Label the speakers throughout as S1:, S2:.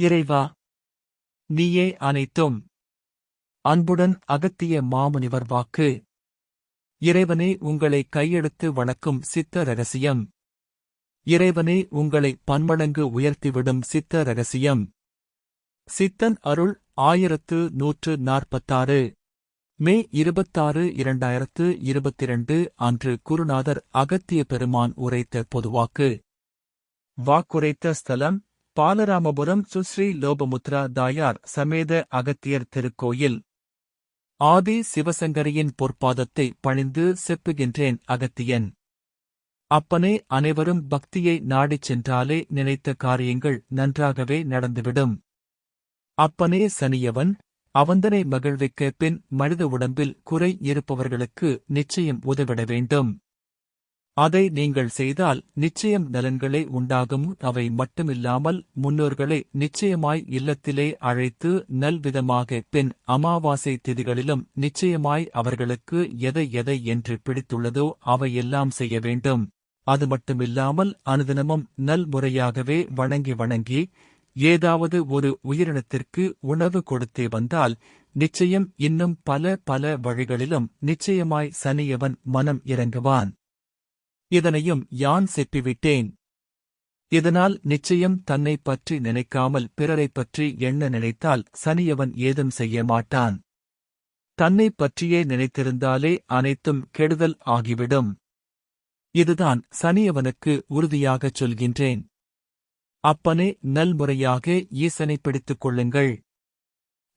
S1: இறைவா நீயே அனைத்தும். அன்புடன் அகத்திய மாமுனிவர் வாக்கு. இறைவனே உங்களை கையெடுத்து வணக்கும் சித்த ரகசியம். இறைவனே உங்களை பன்மடங்கு உயர்த்திவிடும் சித்த ரகசியம். சித்தன் அருள் ஆயிரத்து நூற்று நாற்பத்தாறு. மே இருபத்தாறு இரண்டாயிரத்து இருபத்திரண்டு அன்று குருநாதர் அகத்திய பெருமான் உரைத்த பொதுவாக்கு. வாக்குரைத்த ஸ்தலம் பாலராமபுரம் சுஸ்ரீ லோபமுத்ரா தாயார் சமேத அகத்தியர் திருக்கோயில். ஆதி சிவசங்கரியின் பொற்பாதத்தை பணிந்து செப்புகின்றேன் அகத்தியன். அப்பனே அனைவரும் பக்தியை நாடிச் சென்றாலே நினைத்த காரியங்கள் நன்றாகவே நடந்துவிடும். அப்பனே சனியவன் அவந்தனை மகிழ்விக்க பின் மனித உடம்பில் குறை இருப்பவர்களுக்கு நிச்சயம் உதவிட வேண்டும். அதை நீங்கள் செய்தால் நிச்சயம் நலன்களே உண்டாகும். அவை மட்டுமில்லாமல் முன்னோர்களை நிச்சயமாய் இல்லத்திலே அழைத்து நல்விதமாக பின் அமாவாசை திதிகளிலும் நிச்சயமாய் அவர்களுக்கு எதை எதை என்று பிடித்துள்ளதோ அவையெல்லாம் செய்ய வேண்டும். அது மட்டுமில்லாமல் அனுதினமும் நல்முறையாகவே வணங்கி வணங்கி ஏதாவது ஒரு உயிரினத்திற்கு உணவு கொடுத்தே வந்தால் நிச்சயம் இன்னும் பல பல வழிகளிலும் நிச்சயமாய் சனியவன் மனம் இறங்குவான். இதனையும் யான் செப்பிவிட்டேன். இதனால் நிச்சயம் தன்னை பற்றி நினைக்காமல் பிறரைப் பற்றி எண்ண நினைத்தால் சனியவன் ஏதும் செய்ய மாட்டான். தன்னை பற்றியே நினைத்திருந்தாலே அனைத்தும் கெடுதல் ஆகிவிடும். இதுதான் சனியவனுக்கு உறுதியாகச் சொல்கின்றேன். அப்பனே நல்முறையாக ஈசனை பிடித்துக் கொள்ளுங்கள்.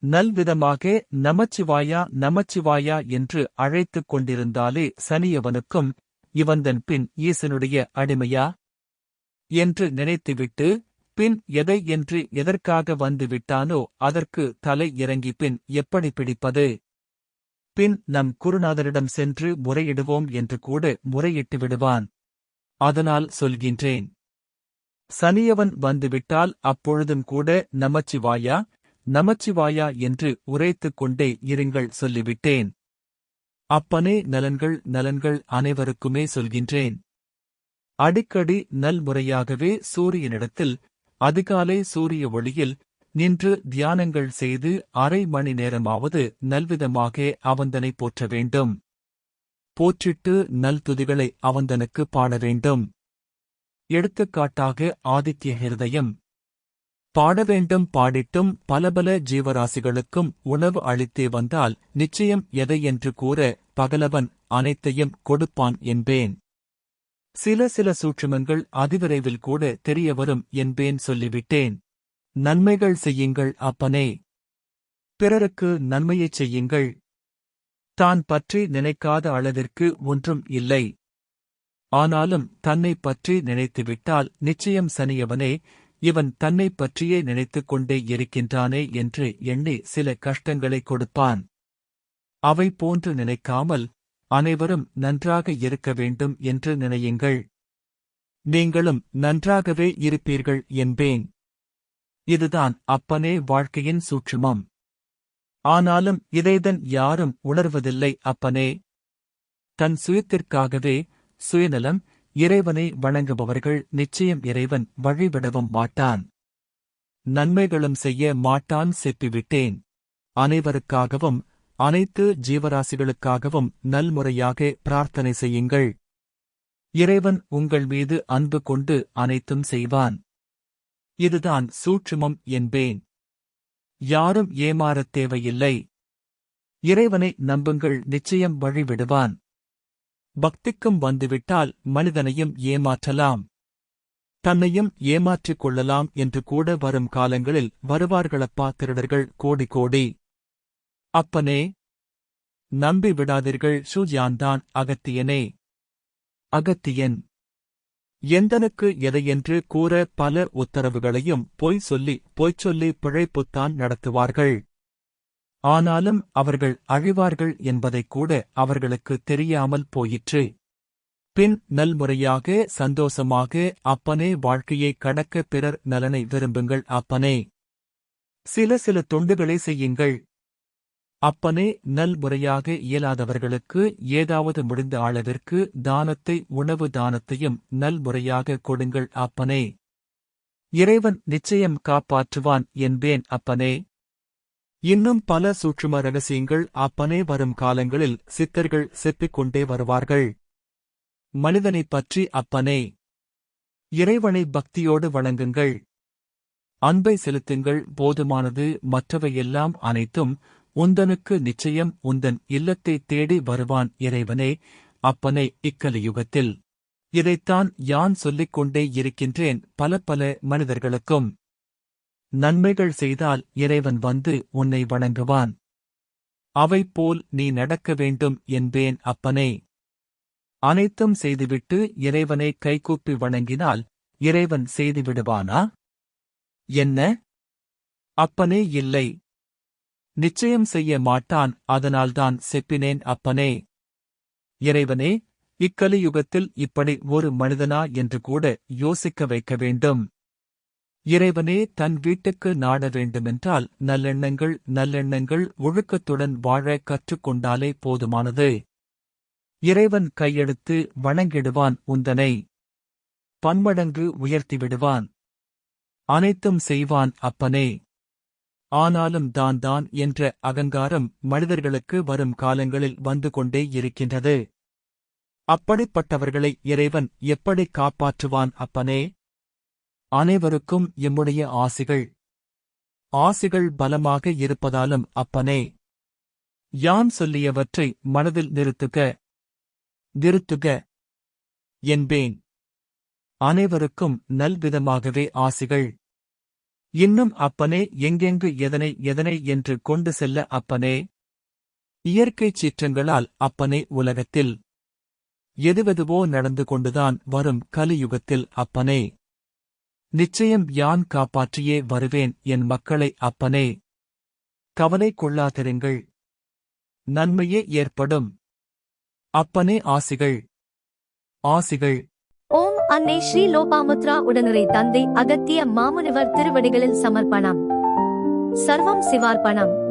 S1: நல்விதமாக நமச்சிவாயா நமச்சிவாயா என்று அழைத்துக் கொண்டிருந்தாலே சனியவனுக்கும் இவந்தன் பின் ஈசனுடைய அடிமையா? என்று நினைத்துவிட்டு பின் எதை என்று எதற்காக வந்து விட்டானோ அதற்கு தலை இறங்கி பின் எப்படி பிடிப்பது? பின் நம் குருநாதரிடம் சென்று முறையிடுவோம் என்று கூட முறையிட்டு விடுவான். அதனால் சொல்கின்றேன். சனியவன் வந்துவிட்டால் அப்பொழுதும் கூட நமச்சிவாயா? நமச்சிவாயா என்று உரைத்துக் கொண்டே இருங்கள் சொல்லிவிட்டேன். அப்பனே நலன்கள் நலன்கள் அனைவருக்குமே சொல்கின்றேன். அடிக்கடி நல்முறையாகவே சூரியனிடத்தில் அதிகாலை சூரிய ஒளியில் நின்று தியானங்கள் செய்து அரை மணி நேரமாவது நல்விதமாக அவந்தனை போற்ற வேண்டும். போற்றிட்டு நல்துதிகளை அவந்தனுக்கு பாட வேண்டும். எடுத்துக்காட்டாக ஆதித்ய ஹிருதயம் பாட வேண்டும் பாடிட்டும் பலபல ஜீவராசிகளுக்கும் உணவு அளித்தே வந்தால் நிச்சயம் எதை என்று கூற பகலவன் அனைத்தையும் கொடுப்பான் என்பேன். சில சில சூட்சுமங்கள் அதிவிரைவில் கூட தெரியவரும் என்பேன் சொல்லிவிட்டேன். நன்மைகள் செய்யுங்கள் அப்பனே. பிறருக்கு நன்மையைச் செய்யுங்கள். தான் பற்றி நினைக்காத அளவிற்கு ஒன்றும் இல்லை. ஆனாலும் தன்னை பற்றி நினைத்துவிட்டால் நிச்சயம் சனியவனே இவன் தன்னை பற்றியே நினைத்துக் கொண்டே இருக்கின்றானே என்று எண்ணி சில கஷ்டங்களை கொடுப்பான். அவை போன்று நினைக்காமல் அனைவரும் நன்றாக இருக்க வேண்டும் என்று நினையுங்கள். நீங்களும் நன்றாகவே இருப்பீர்கள் என்பேன். இதுதான் அப்பனே வாழ்க்கையின் சூட்சுமம். ஆனாலும் இதைதன் யாரும் உணர்வதில்லை அப்பனே. தன் சுயத்திற்காகவே சுயநலம் இறைவனை வணங்குபவர்கள் நிச்சயம் இறைவன் வழிவிடவும் மாட்டான். நன்மைகளும் செய்ய மாட்டான் செப்பிவிட்டேன். அனைவருக்காகவும் அனைத்து ஜீவராசிகளுக்காகவும் நல்முறையாக பிரார்த்தனை செய்யுங்கள். இறைவன் உங்கள் மீது அன்பு கொண்டு அனைத்தும் செய்வான். இதுதான் சூட்சுமம் என்பேன். யாரும் ஏமாறத் தேவையில்லை. இறைவனை நம்புங்கள் நிச்சயம் வழிவிடுவான். பக்திக்கும் வந்துவிட்டால் மனிதனையும் ஏமாற்றலாம். தன்னையும் ஏமாற்றிக் கொள்ளலாம் என்று கூட வரும் காலங்களில் வருவார்களப்பா திருடர்கள் கோடி கோடி. அப்பனே நம்பி விடாதீர்கள் ஷூஜான்தான் அகத்தியனே. அகத்தியன் எந்தனுக்கு எதையென்று கூற பல உத்தரவுகளையும் பொய் சொல்லி பொய்ச்சொல்லி பிழைப்புத்தான் நடத்துவார்கள். ஆனாலும் அவர்கள் அழிவார்கள் என்பதைக் கூட அவர்களுக்கு தெரியாமல் போயிற்று. பின் நல்முறையாக சந்தோஷமாக அப்பனே வாழ்க்கையை கடக்க பிறர் நலனை விரும்புங்கள் அப்பனே. சில சில தொண்டுகளை செய்யுங்கள். அப்பனே நல்முறையாக இயலாதவர்களுக்கு ஏதாவது முடிந்த அளவிற்கு தானத்தை உணவு தானத்தையும் நல்முறையாக கொடுங்கள் அப்பனே. இறைவன் நிச்சயம் காப்பாற்றுவான் என்பேன் அப்பனே. இன்னும் பல சூட்சும ரகசியங்கள் அப்பனே வரும் காலங்களில் சித்தர்கள் செப்பிக் கொண்டே வருவார்கள். மனிதனைப் பற்றி அப்பனே இறைவனை பக்தியோடு வணங்குங்கள். அன்பை செலுத்துங்கள் போதுமானது மற்றவையெல்லாம் அனைத்தும் உந்தனுக்கு நிச்சயம் உந்தன் இல்லத்தை தேடி வருவான் இறைவனே அப்பனே இக்கலியுகத்தில் இதைத்தான் யான் சொல்லிக் கொண்டே இருக்கின்றேன் பல பல மனிதர்களுக்கும். நன்மைகள் செய்தால் இறைவன் வந்து உன்னை வணங்குவான். அவை போல் நீ நடக்க வேண்டும் என்பேன் அப்பனே. அனைத்தும் செய்துவிட்டு இறைவனை கைகூப்பி வணங்கினால் இறைவன் செய்துவிடுவானா? என்ன? அப்பனே இல்லை. நிச்சயம் செய்ய மாட்டான் அதனால்தான் செப்பினேன் அப்பனே. இறைவனே இக்கலியுகத்தில் இப்படி ஒரு மனிதனா என்று கூட யோசிக்க வைக்க வேண்டும். இறைவனே தன் வீட்டுக்கு நாட வேண்டுமென்றால் நல்லெண்ணங்கள் நல்லெண்ணங்கள் ஒழுக்கத்துடன் வாழ கற்றுக்கொண்டாலே போதுமானது. இறைவன் கையெடுத்து வணங்கிடுவான் உந்தனை. பன்மடங்கு உயர்த்திவிடுவான். அனைத்தும் செய்வான் அப்பனே. ஆனாலும் தான் தான் என்ற அகங்காரம் மனிதர்களுக்கு வரும் காலங்களில் வந்து கொண்டே இருக்கின்றது. அப்படிப்பட்டவர்களை இறைவன் எப்படி காப்பாற்றுவான் அப்பனே? அனைவருக்கும் எம்முடைய ஆசிகள். ஆசிகள் பலமாக இருப்பதாலும் அப்பனே யான் சொல்லியவற்றை மனதில் நிறுத்துக நிறுத்துக என்பேன். அனைவருக்கும் நல்விதமாகவே ஆசிகள். இன்னும் அப்பனே எங்கெங்கு எதனை எதனை என்று கொண்டு செல்ல அப்பனே. இயற்கைச் சீற்றங்களால் அப்பனே உலகத்தில். எதுவெதுவோ நடந்து கொண்டுதான் வரும் கலியுகத்தில் அப்பனே. நிச்சயம் யான் காப்பாற்றியே வருவேன் என் மக்களை அப்பனே. கவலை கொள்ளாதிருங்கள். நன்மையே ஏற்படும். அப்பனே ஆசிகள். ஆசிகள்.
S2: ஓம் அன்னை ஸ்ரீ லோபாமுத்ரா உடனரை தந்தை அகத்திய மாமுனிவர் திருவடிகளில் சமர்ப்பணம். சர்வம் சிவார்ப்பணம்.